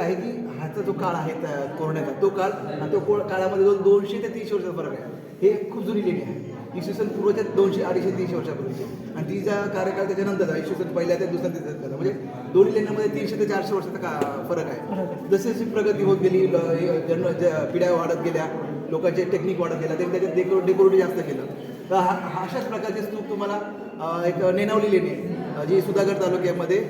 आहे की ह्याचा जो काळ आहे कोरोनाचा तो काळ आणि तो को- काळामध्ये जो दोनशे ते तीनशे वर्षाचा फरक आहे. हे खूप जुनी लेणी आहे. इसवी सन पूर्वच्या दोनशे अडीचशे तीनशे वर्षापूर्वीची. आणि तिचा कार्यकाळ त्याच्यानंतर इसवी सन पहिल्या ते दुसऱ्या तिसऱ्या म्हणजे दोन्ही लेण्यांमध्ये तीनशे ते चारशे वर्षाचा का फरक आहे. जशी जशी प्रगती होत गेली ल- हे जन्म ज- पिढ्या वाढत गेल्या लोकांचे टेक्निक वाढत गेल्या त्यांनी त्याच्यात डेको डेकोरेटिव्ह जास्त केलं. तर हा अशाच प्रकारचे स्तूप तुम्हाला एक नेनावली लेणी जी सुधागड तालुक्यामध्ये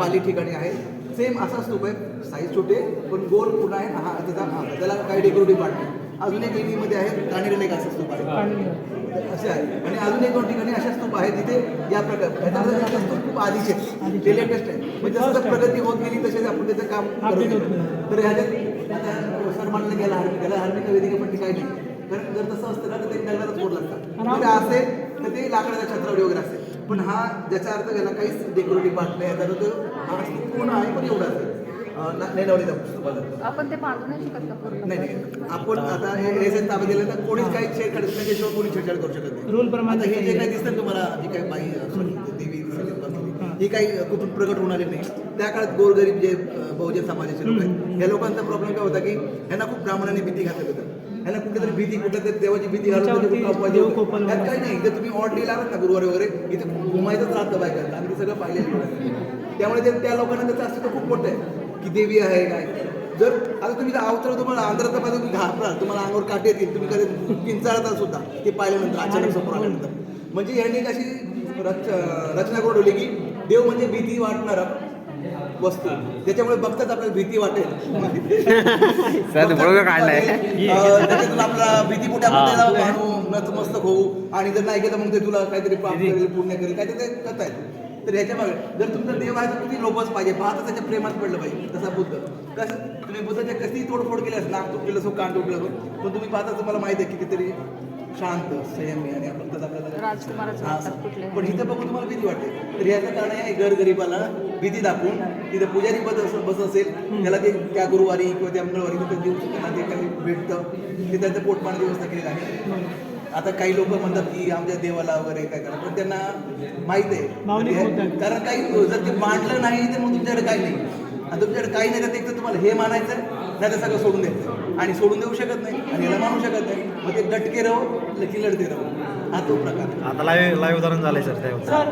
पाली ठिकाणी आहे. सेम असा स्तूप आहे साईज छोटे पण गोल पुन्हा आहे हा त्याचा हा, त्याला काही डेकोरेटिव्ह पार्ट नाही. अजून एक लेणीमध्ये आहे कानेरेला एक असा स्तूप आहे असे आहे आणि अजून एक दोन ठिकाणी अशा स्तूप आहेत जिथे या प्रकार स्तूप खूप आधीचे. आहेत. ते लेटेस्ट आहे. म्हणजे जसं प्रगती होत गेली तसेच आपण त्याचं काम करत. तर ह्याच्यात आता सर म्हणलं गेला हरमी त्याला हरमिक वेदिका पण काही नाही. कारण जर तसं असतं ना तर ते दगडातच फोड लागतात. जर असेल तर ते लाकडाच्या छत्रावडी वगैरे असेल पण हा ज्याचा अर्थ त्याला काहीच डेकोरेटिव्ह पार्ट नाही त्याचा तो हा पूर्ण आहे पण एवढा असेल अं, ना- नेनवलीचा स्तूपाचा आपण ते बांधू नाही शकत का पूर्ण? नाही नाही. आपण आता हे हे दिलं तर कोणीच काही छेडछाड त्याच्याशिवाय कोणी छेडछाड करू शकत नाही. Rule प्रमाणे आता हे जे काही दिसतं तुम्हाला जी काही बाई देवी ही. काही कुठून प्रगट होणारी नाही. त्या काळात गोरगरीब जे बहुजन समाजाचे लोक आहेत या लोकांचा प्रॉब्लेम काय होता की यांना खूप ब्राह्मणांनी भीती घातलं होतं. यांना कुठेतरी भीती कुठल्या तरी देवाची भीती घालून त्यात काही नाही इथे तुम्ही ऑड डे लागत ना गुरुवारी वगैरे? इथे घुमायचंच राहतं बायकांना आम्ही सगळं पाहिलेलं. त्यामुळे त्या लोकांना त्याचं अस्तित्व खूप मोठं आहे की देवी आहे काय? जर आता तुम्ही अवतर तुम्हाला आंध्रात पाहिजे तुम्ही घाबराल तुम्हाला अंगावर काटे येतील. तुम्ही कधी किंचाळता सुद्धा ते पाहिल्यानंतर अचानक समोर आल्यानंतर. म्हणजे यांनी एक अशी रच रचना करून ठेवली की देव म्हणजे भीती वाटणारा. वस्तू. त्याच्यामुळे बघताच आपल्याला भीती वाटेल. सर, तो बरोबर काढलाय. त्याच्यातून आपला त्याला मानू नतमस्तक होऊ आणि जर नाही केलं मग ते तुला काहीतरी पाप करेल पुण्य करेल काहीतरी ते करतायत तर ह्याच्या मागे जर तुमचा देव आहे तर तुम्ही लोभच पाहिजे. पाहता त्याच्या प्रेमात पडलं पाहिजे. तसा बुद्ध. कसं तुम्ही बुद्धाच्या कशी तोडफोड केली असं नाक तुटलेलं असो कान तुटलं असो पण तुम्ही पाहता तुम्हाला माहिती आहे कितीतरी शांत संयमी आणि आपण त्याचा आपल्याला राजकुमाराचे हातात कुठले पण इथं बघून तुम्हाला भीती वाटते तर याचं कारण आहे गरगरीबाला भीती दाखवून तिथं पुजारी बस बस असेल त्याला ते त्या गुरुवारी किंवा त्या मंगळवारी तिथं देऊ त्यांना ते काही भेटतं. ते त्यांचं पोटपाणी व्यवस्था केलेलं आहे. आता काही लोक म्हणतात की आमच्या देवाला वगैरे काय करा पण त्यांना माहीत आहे. म्हणजे. कारण काही जर ते मांडलं नाही तर मग तुमच्याकडे काही नाही. आणि तुमच्याकडे काही नाही तर एक तर तुम्हाला हे मानायचं नाही तर सगळं सोडून द्यायचं. आणि सोडून देऊ शकत नाही आणि याला मानू शकत नाही. मग ते डटके राहू की लढते राहू. हा तो प्रकार. आता लाईव्ह लाईव्ह उदाहरण झालंय सर सर